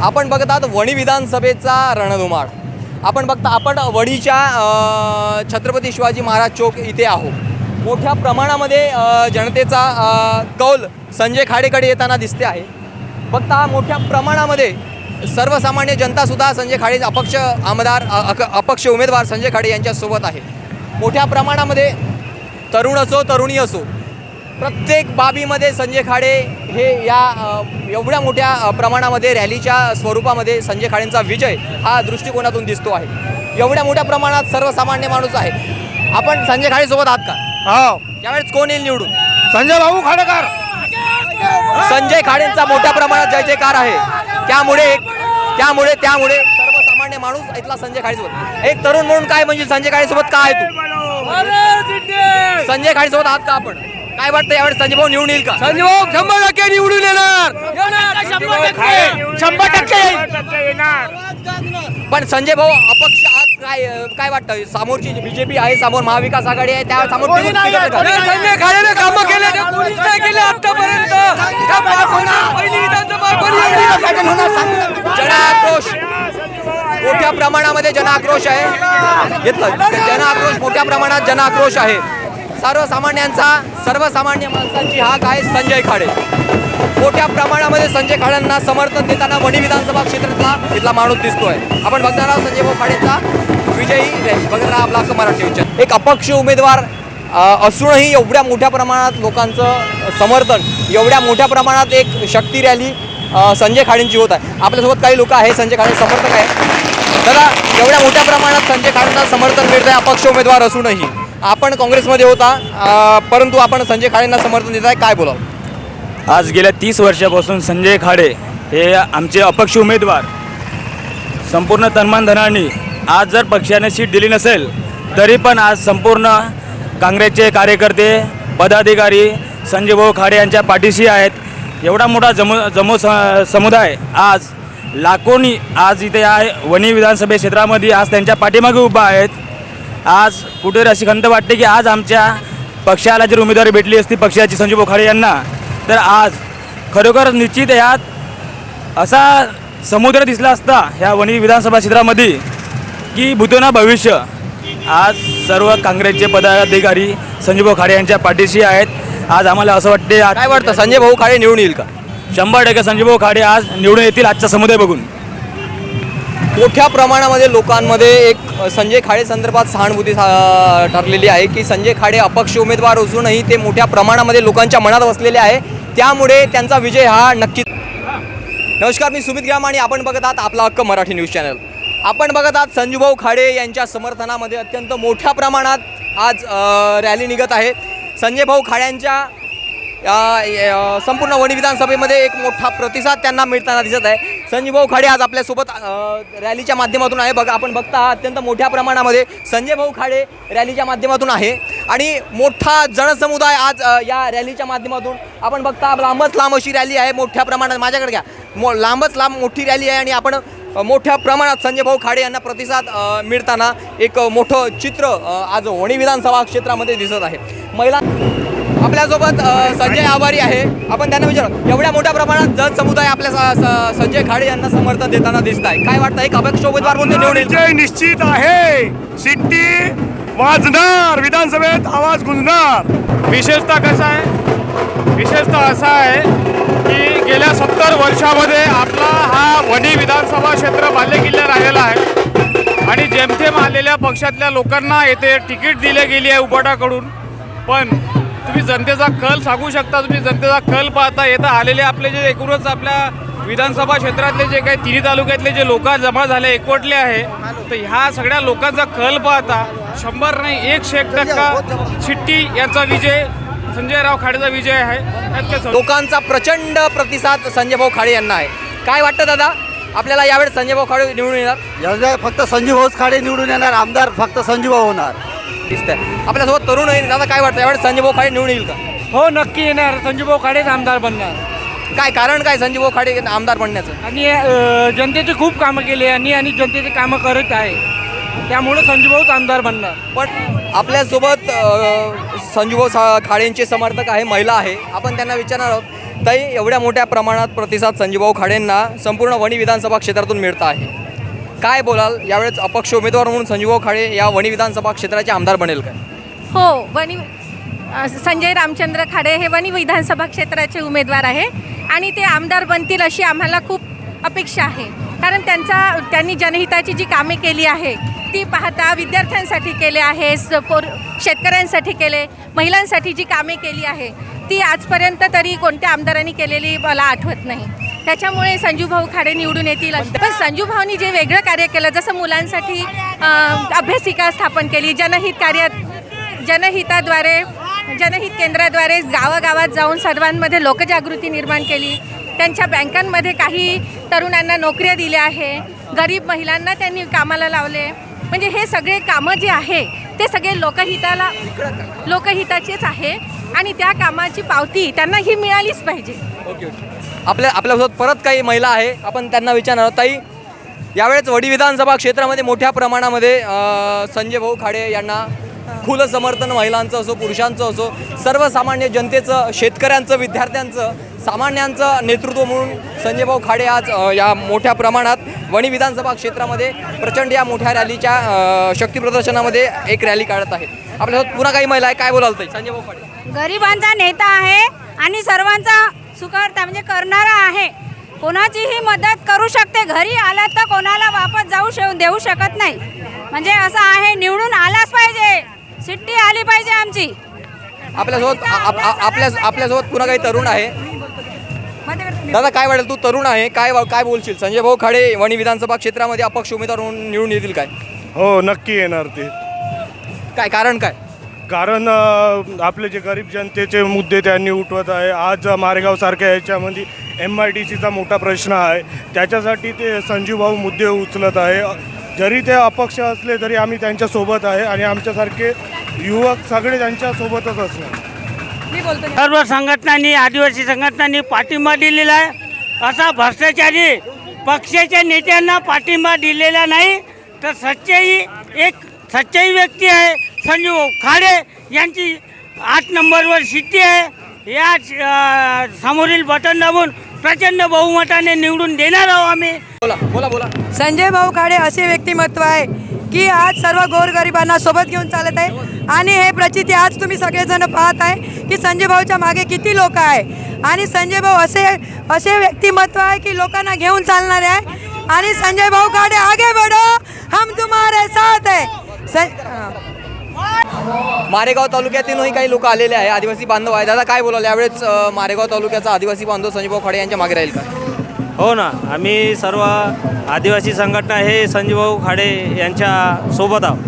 आपण बघत आहात वणी विधानसभेचा रणधुमाळ. आपण बघता आपण वणीच्या छत्रपती शिवाजी महाराज चौक इथे आहोत. मोठ्या प्रमाणामध्ये जनतेचा कौल संजय खाडेकडे येताना दिसते आहे. बघता मोठ्या प्रमाणामध्ये सर्वसामान्य जनतासुद्धा संजय खाडे अपक्ष आमदार अक- अपक्ष उमेदवार संजय खाडे यांच्यासोबत आहे. मोठ्या प्रमाणामध्ये तरुण असो तरुणी असो प्रत्येक बाबीमध्ये संजय खाडे हे या एवढ्या मोठ्या प्रमाणामध्ये रॅलीच्या स्वरूपामध्ये संजय खाडेंचा विजय हा दृष्टिकोनातून दिसतो आहे. एवढ्या मोठ्या प्रमाणात सर्वसामान्य माणूस आहे. आपण संजय खाडेसोबत आहात का? हो यावेळेस कोण येईल निवडून? संजय भाऊ खाडेकर. संजय खाडेंचा मोठ्या प्रमाणात जय जयकार आहे. त्यामुळे त्यामुळे त्यामुळे सर्वसामान्य माणूस इथला संजय खाडेसोबत. एक तरुण म्हणून काय म्हणजे संजय खाडेसोबत काय आहे तू? संजय खाडेसोबत आहात का आपण? काय वाटतं यावेळेस संजय भाऊ निवडून येईल का? संजय भाऊ शंभर टक्के निवडून येणार. शंभर टक्के येणार. पण संजय भाऊ अपक्ष आहात काय काय वाटतं? समोरची बीजेपी आहे समोर महाविकास आघाडी आहे त्या समोर? संजय खाडेने कामं केले ते कोणीच नाही केले आतापर्यंत. पहिली विधानसभा जनाक्रोश. मोठ्या प्रमाणामध्ये जनाक्रोश आहे. घेतलं. जनाक्रोश मोठ्या प्रमाणात जनाक्रोश आहे. सर्वसामान्यांचा सर्वसामान्य माणसांची हाक आहे संजय खाडे. मोठ्या प्रमाणामध्ये संजय खाड्यांना समर्थन देताना वणी विधानसभा क्षेत्रातला इथला माणूस दिसतोय. आपण बघणार आहोत संजय भाऊ खाडेंचा विजयी बघणार आपला मराठी विचार एक अपक्ष उमेदवार असूनही एवढ्या मोठ्या प्रमाणात लोकांचं समर्थन एवढ्या मोठ्या प्रमाणात एक शक्ती रॅली संजय खाडेंची होत आहे. आपल्यासोबत काही लोक आहे संजय खाडे समर्थक आहे दादा एवढ्या मोठ्या प्रमाणात संजय खाडेंना समर्थन मिळत आहे अपक्ष उमेदवार असूनही. आपण काँग्रेसमध्ये होता परंतु आपण संजय खाडेंना समर्थन देत आहे काय बोलावं आज गेल्या तीस वर्षापासून संजय खाडे हे आमचे अपक्ष उमेदवार संपूर्ण तन्मानधनाने आज जर पक्षाने सीट दिली नसेल तरी पण आज संपूर्ण काँग्रेसचे कार्यकर्ते पदाधिकारी संजय भाऊ खाडे यांच्या पाठीशी आहेत. एवढा मोठा जमू जमू स- समुदाय आज लाखोनी आज इथे या वणी विधानसभा क्षेत्रामध्ये आज त्यांच्या पाठीमागे उभा आहेत. आज कुठेतरी अशी खंत वाटते की आज आमच्या पक्षाला जर उमेदवारी भेटली असती पक्षाची संजय बोखाडे यांना तर आज खरोखर निश्चित यात असा समुद्र दिसला असता ह्या वणी विधानसभा क्षेत्रामध्ये की भूतोना भविष्य. आज सर्व काँग्रेसचे पदाधिकारी संजय खाडे यांच्या पाठीशी आहेत. आज आम्हाला असं वाटते काय वाटतं संजय भाऊ खाडे निवडून येईल का? शंभर टक्के संजय खाडे आज निवडून येतील आजचा समुदाय बघून. मोठ्या प्रमाणामध्ये लोकांमध्ये एक संजय खाडे संदर्भात सहानुभूती ठरलेली आहे की संजय खाडे अपक्ष उमेदवार असूनही ते मोठ्या प्रमाणामध्ये लोकांच्या मनात बसलेले आहे. त्यामुळे त्यांचा विजय हा नक्कीच. नमस्कार मी सुमित ग्राम आणि आपण बघत आहात आपला हक्क मराठी न्यूज चॅनल. आपण बघत आहात संजूभाऊ खाडे यांच्या समर्थनामध्ये अत्यंत मोठ्या प्रमाणात आज रॅली निघत आहे. संजय भाऊ खाड्यांच्या संपूर्ण वणी विधानसभेमध्ये एक मोठा प्रतिसाद त्यांना मिळताना दिसत आहे. संजय भाऊ खाडे आज आपल्यासोबत रॅलीच्या माध्यमातून आहे. बघा आपण बघता अत्यंत मोठ्या प्रमाणामध्ये संजय भाऊ खाडे रॅलीच्या माध्यमातून आहे. आणि मोठा जनसमुदाय आज या रॅलीच्या माध्यमातून आपण बघता लांबच लांब अशी रॅली आहे मोठ्या प्रमाणात. माझ्याकडे घ्या. मो लांबच लांब मोठी रॅली आहे आणि आपण मोठ्या प्रमाणात संजय भाऊ खाडे यांना प्रतिसाद मिळताना एक मोठं चित्र आज वणी विधानसभा क्षेत्रामध्ये दिसत आहे. महिला आपल्यासोबत संजय आभारी आहे. आपण त्यांना विचारू. एवढ्या मोठ्या प्रमाणात जत समुदाय आपल्या संजय खाडे यांना समर्थन देताना दिसत आहे काय वाटतं? एक अपक्ष उमेदवार म्हणून विजय निश्चित आहे. शिट्टी वाजणार. विधानसभेत आवाज गुंजणार. विशेषतः कसं आहे? विशेषतः असा आहे की गेल्या सत्तर वर्षामध्ये आपला हा वणी विधानसभा क्षेत्र बालेकिल्ला राहिलेला आहे. आणि जेमतेम आलेल्या पक्षातल्या लोकांना येथे तिकीट दिली गेली आहे उबाटाकडून. पण तुम्ही जनतेचा कल सांगू शकता तुम्ही जनतेचा कल पाहता. येतं आलेले आपले जे एकूणच आपल्या विधानसभा क्षेत्रातले जे काही तिन्ही तालुक्यातले जे लोक जमा झाले एकवटले आहे तर ह्या सगळ्या लोकांचा कल पाहता शंभर नाही एकशे एक टक्का शिट्टी यांचा विजय संजयराव खाडेचा विजय आहे. लोकांचा प्रचंड प्रतिसाद संजय भाऊ खाडे यांना आहे. काय वाटतं दादा? आपल्याला यावेळेस संजय भाऊ खाडे निवडून येणार? फक्त संजीव भाऊच खाडे निवडून येणार आमदार फक्त संजीव भाऊ होणार. दिसतंय. आपल्यासोबत तरुण आहे. दादा काय वाटतं? यावेळेस संजय भाऊ खाडे निवडून येईल का? हो नक्की येणार. संजू भाऊ खाडेच आमदार बनणार. काय कारण काय संजय भाऊ खाडे आमदार बनण्याचं? आणि अ, जनतेची खूप कामं केली आणि आणि जनतेची कामं करत आहे. त्यामुळे संजू भाऊच आमदार बनणार. पण आपल्यासोबत अ, संजूभाऊ सा खाडेंचे समर्थक आहे महिला आहे. आपण त्यांना विचारणार आहोत. ताई एवढ्या मोठ्या प्रमाणात प्रतिसाद संजूभाऊ खाडेंना संपूर्ण वणी विधानसभा क्षेत्रातून मिळत आहे. काय बोलाल? यावेळेस अपक्ष उमेदवार म्हणून संजूभाऊ खाडे या वणी विधानसभा क्षेत्राचे आमदार बनेल काय? हो वणी संजय रामचंद्र खाडे हे वणी विधानसभा क्षेत्राचे उमेदवार आहे आणि ते आमदार बनतील अशी आम्हाला खूप अपेक्षा आहे. कारण त्यांचा त्यांनी जनहिताची जी कामे केली आहे ती पाहता विद्यार्थ्यांसाठी केले आहे स- पोर शेतकऱ्यांसाठी केले महिलांसाठी जी कामे केली आहे ती आजपर्यंत तरी कोणत्या आमदारांनी केलेली मला आठवत नाही. त्याच्यामुळे संजूभाऊ खाडे निवडून येतील. पण संजूभाऊनी जे वेगळं कार्य केलं जसं मुलांसाठी अभ्यासिका स्थापन केली जनहित कार्यात जनहिताद्वारे जनहित केंद्राद्वारे गावागावात जाऊन सर्वांमध्ये लोकजागृती निर्माण केली. त्यांच्या बँकांमध्ये काही तरुणांना नोकऱ्या दिल्या आहे. गरीब महिलांना त्यांनी कामाला लावले. म्हणजे हे सगळे कामं जे आहे ते सगळे लोकहिताला लोकहिताचेच आहे. आणि त्या कामाची पावती त्यांना ही मिळालीच पाहिजे. Okay okay. आपल्या आपल्यासोबत परत काही महिला आहे. आपण त्यांना विचारणार आहोत. ताई यावेळेस वडी विधानसभा क्षेत्रामध्ये मोठ्या प्रमाणामध्ये संजय भाऊ खाडे यांना खुलं समर्थन महिलांचं असो पुरुषांचं असो सर्वसामान्य जनतेचं शेतकऱ्यांचं विद्यार्थ्यांचं सामान्यांचं नेतृत्व म्हणून संजय भाऊ खाडे आज या मोठ्या प्रमाणात वणी विधानसभा क्षेत्रामध्ये प्रचंड या मोठ्या रॅलीच्या शक्तीप्रदर्शनामध्ये एक रॅली काढत आहेत. आपल्यासोबत पुन्हा काही महिला आहे काय बोलाल ताई? संजय भाऊ खाडे. गरिबांचा नेता आहे आणि सर्वांचा सुखार्थ म्हणजे करणारा आहे. कोणाचीही मदत करू शकते. घरी आला तर कोणाला वापस जाऊ शेव देऊ शकत नाही. म्हणजे असं आहे निवडून आलाच पाहिजे. सिट्टी आली पाहिजे आमची. आपल्यासोबत आपल्या आपल्यासोबत पुन्हा काही तरुण आहे. दादा काय वाटेल? तू तरुण आहे. काय काय बोलशील? संजय भाऊ खाडे वणी विधानसभा क्षेत्रामध्ये अपक्ष उमेदवार म्हणून निवडून येतील काय? हो नक्की येणार ते. काय कारण काय? कारण आपले जे गरीब जनतेचे मुद्दे त्यांनी उठवत आहे आज मारेगावसारख्या याच्यामध्ये एम आय डी सीचा मोठा प्रश्न आहे. त्याच्यासाठी ते संजीवभाऊ मुद्दे उचलत आहे. जरी ते अपक्ष असले तरी आम्ही त्यांच्यासोबत आहे आणि आमच्यासारखे युवक सगळे त्यांच्यासोबतच असणार. सर्व संघटनांनी आदिवासी संघटनांनी पाठिंबा दिलेला आहे. असा भ्रष्टाचारी पक्षाच्या नेत्यांना पाठिंबा दिलेला नाही. तर सच्चाई एक सच्चाई व्यक्ती आहे. संजीव खाडे यांची आठ नंबरवर शिट्टी आहे. या समोरील बटन दाबून प्रचंड बहुमताने निवडून देणार आहोत आम्ही. बोला बोला बोला. संजय भाऊ खाडे असे व्यक्तिमत्व आहे की आज सर्व गोरगरिबांना सोबत घेऊन चालत आहे. आणि हे प्रचिती आज तुम्ही सगळेजण पाहत आहे की संजय भाऊच्या मागे किती लोक आहे. आणि संजय भाऊ असे असे व्यक्तिमत्व आहे की लोकांना घेऊन चालणारे आहे. आणि संजय भाऊ खाडे आगे बढो. हम तुम्हारे साथ है. सं- हां. मारेगाव तालुक्यातीलही काही लोक आलेले आहे आदिवासी बांधव आहे दादा काय बोलाल? यावेळेस मारेगाव तालुक्याचा आदिवासी बांधव संजीवभाऊ खाडे यांच्या मागे राहील का? हो ना. आम्ही सर्व आदिवासी संघटना हे संजीवभाऊ खाडे यांच्या सोबत आहोत.